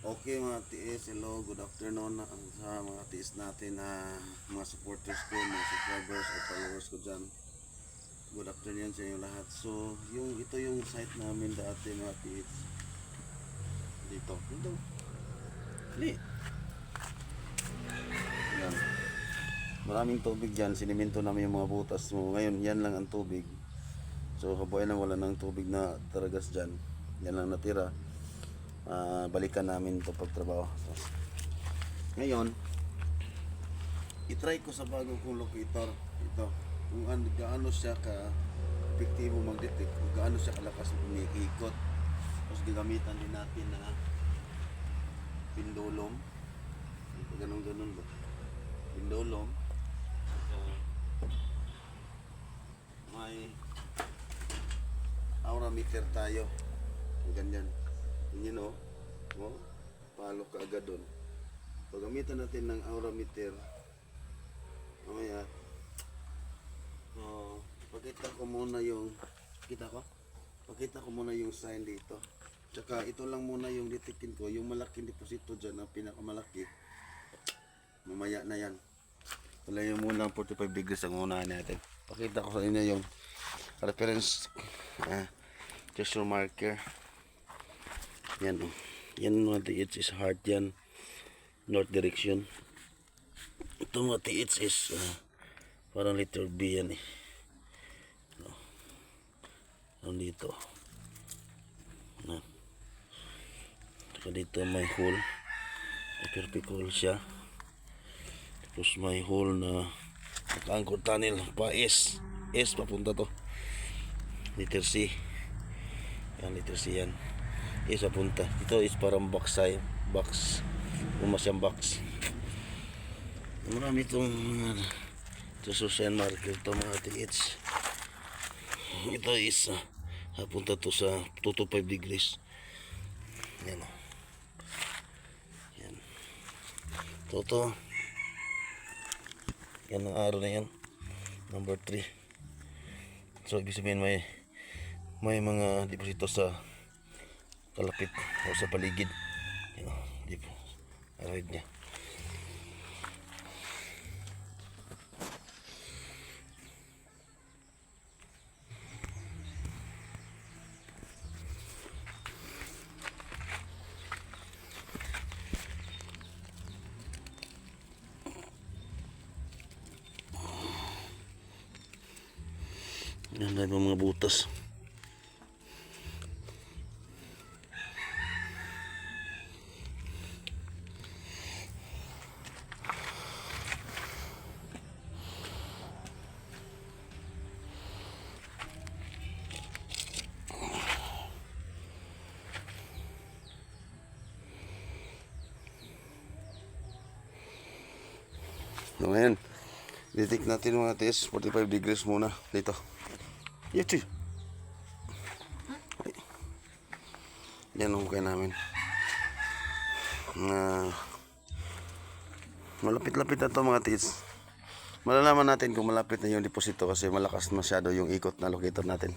Okay mga TS, hello, good afternoon sa mga TS natin na mga supporters ko, mga subscribers at followers ko dyan. Good afternoon sa inyo lahat. So, yung ito yung site namin dati mga TS. Dito. Dito. Dali. Yan. Maraming tubig dyan. Siniminto namin yung mga butas mo. Ngayon, yan lang ang tubig. So, kabuhay na wala ng tubig na taragas dyan. Yan lang natira. Ah, balikan namin to pagtrabaho. So, ngayon, itry ko sa bago kong locator. Ito. Kung ano, gaano siya ka epektibo mag-detect, kung gaano siya kalakas umiikot. Tapos gagamitan din natin na pindulong. Ito, ganun-ganun ba? Pindulong. So, may aura meter tayo. Ganyan. Yun o. Oh, palo ka agad doon. Paggamitan natin ng aura meter. Mamaya. Oh, pakita ko muna yung kita ko. Pakita ko muna yung sign dito. Tsaka ito lang muna yung detikin ko, yung malaking deposito dyan, ang pinakamalaki. Mamaya na yan. Wala yung muna ang 45 degrees ang unahan natin. Pakita ko sa inyo yung reference ah, pressure marker. Yan oh. Yan mga TH is hard yan. North direction. Ito mga TH is ah, parang letter B yan eh. No. Ano dito. Na. Saka dito may hole. Perfect hole siya. Tapos may hole na nakaangkot tunnel pa S. S papunta to. Letter C. Yan, letter C yan. S papunta. Ito is parang box side. Box. Umas yung box. Marami itong ito social marker ito mga TH. Ito is uh, to sa 2 to 5 degrees. Yan o. Yan. Toto. Yan ang araw na yan. Number 3. So, ibig sabihin may may mga deposito sa kalapit o sa paligid. Yan o. Di po. Arid niya. Yan dahil mga butas. So, ngayon, detect natin mga test 45 degrees muna dito. Yachi. Yan ang hukay namin. Na malapit-lapit na to mga tits. Malalaman natin kung malapit na yung deposito kasi malakas masyado yung ikot na locator natin.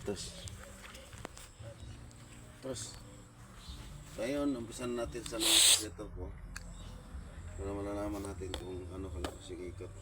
Tapos, tapos, ngayon, umpisan natin sa mga sekreto ko para malalaman natin kung ano kalakas yung ikot.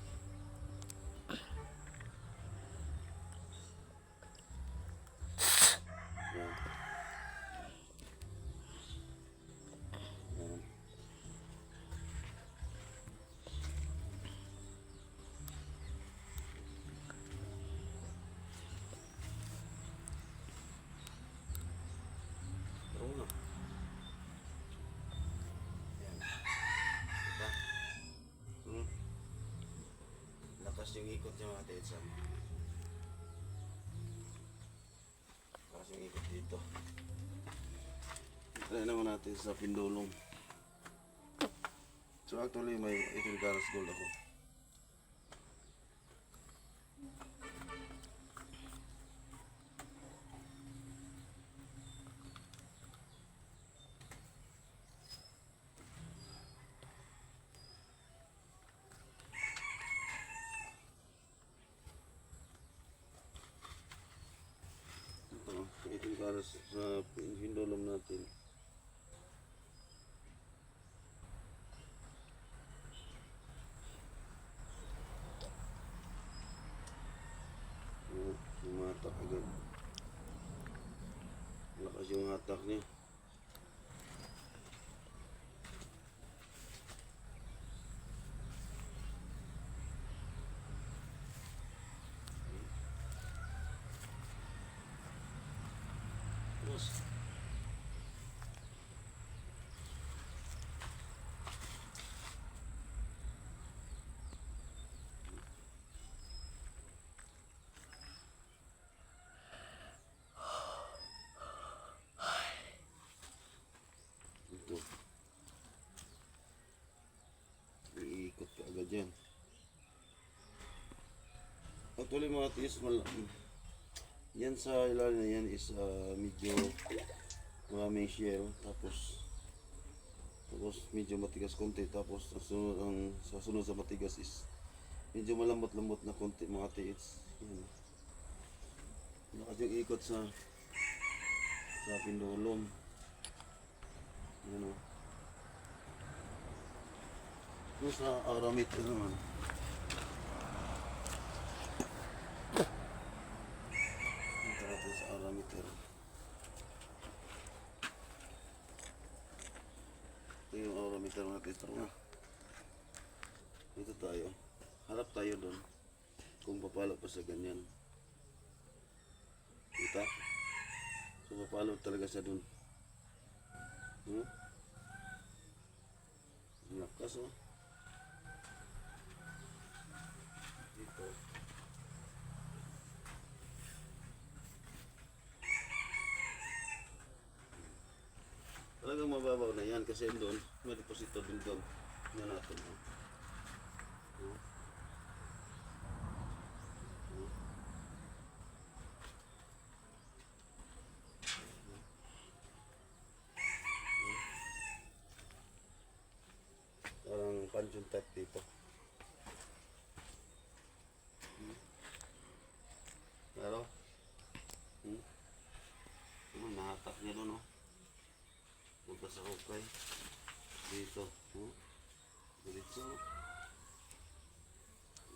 Lakas yung ikot niya mga tetsan. Lakas yung ikot dito. Try naman natin sa pindulong. So actually may 18 carats gold ako. Ito. Para sa hindolom natin. Oh, Lumatak agad. Lakas yung hatak niya. Boss. Ito. Iikot ka agad yan. Actually mga tiis, yan sa ilalim na yan is ah, medyo maraming shell. Tapos tapos medyo matigas konti. Tapos ang sunod, ang, sa sunod sa matigas is medyo malambot-lambot na konti mga tiis. Yan. Lakas yung ikot sa sa pindulong. Yan o. Yung sa aramid naman. Punta natin sa arameter. Ito yung natin. Tara nga. Dito tayo. Harap tayo doon. Kung papalo pa sa ganyan. Kita? So papalo talaga siya doon. Hmm? Lakas oh. Mababaw na yan kasi doon may deposito din doon. Yan natin. Oh. Oh. Parang puncheon type dito. Hmm. Pero, hmm. Ano, nahatak niya doon, oh. Punta sa hukay. Dito. Oh. Diretso.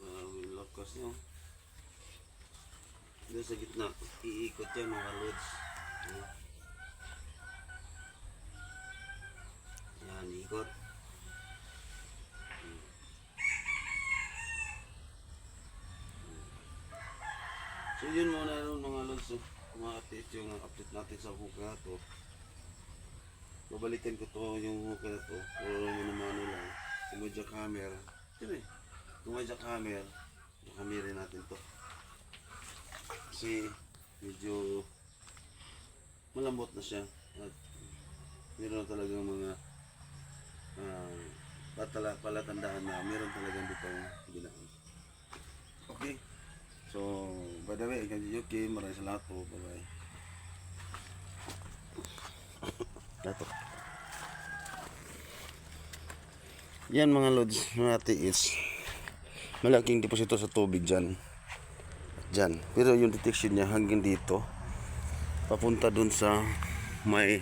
Uh, lakas niya. oh. Doon sa gitna. Iikot yan mga lods. Oh. Yan, ikot. So yun muna yun mga lods. oh. Mga update yung update natin sa hukay na to. Babalikan ko to yung hukay na to. Puro muna mano lang. May jackhammer. Yun eh. Kung may jackhammer, jackhammerin natin to. Kasi medyo malambot na siya. At meron talagang mga uh, patala, palatandaan na meron talagang ditong ginaan. Okay. So, by the way, ikaw Yuki, maraming salamat po. Bye-bye. Dato. Yan mga lods, mga tiis. Malaking deposito sa tubig dyan. Dyan. Pero yung detection niya hanggang dito. Papunta dun sa may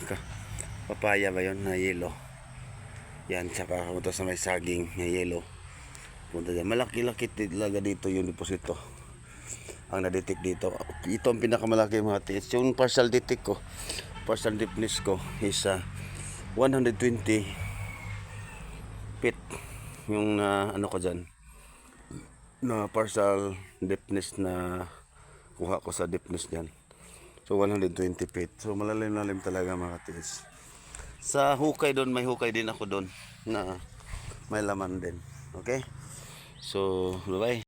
papaya ba yun na yellow. Yan, tsaka papunta sa may saging na yellow. Punta dyan. Malaki-laki talaga dito yung deposito ang na-detect dito. Ito ang pinakamalaki mga tiis. Yung partial detect ko, partial deepness ko is ah, 120 feet. Yung na ano ko dyan, na partial deepness na kuha ko sa deepness dyan. So 120 feet. So malalim-lalim talaga mga tiis. Sa hukay doon, may hukay din ako doon na may laman din. Okay? So, bye-bye.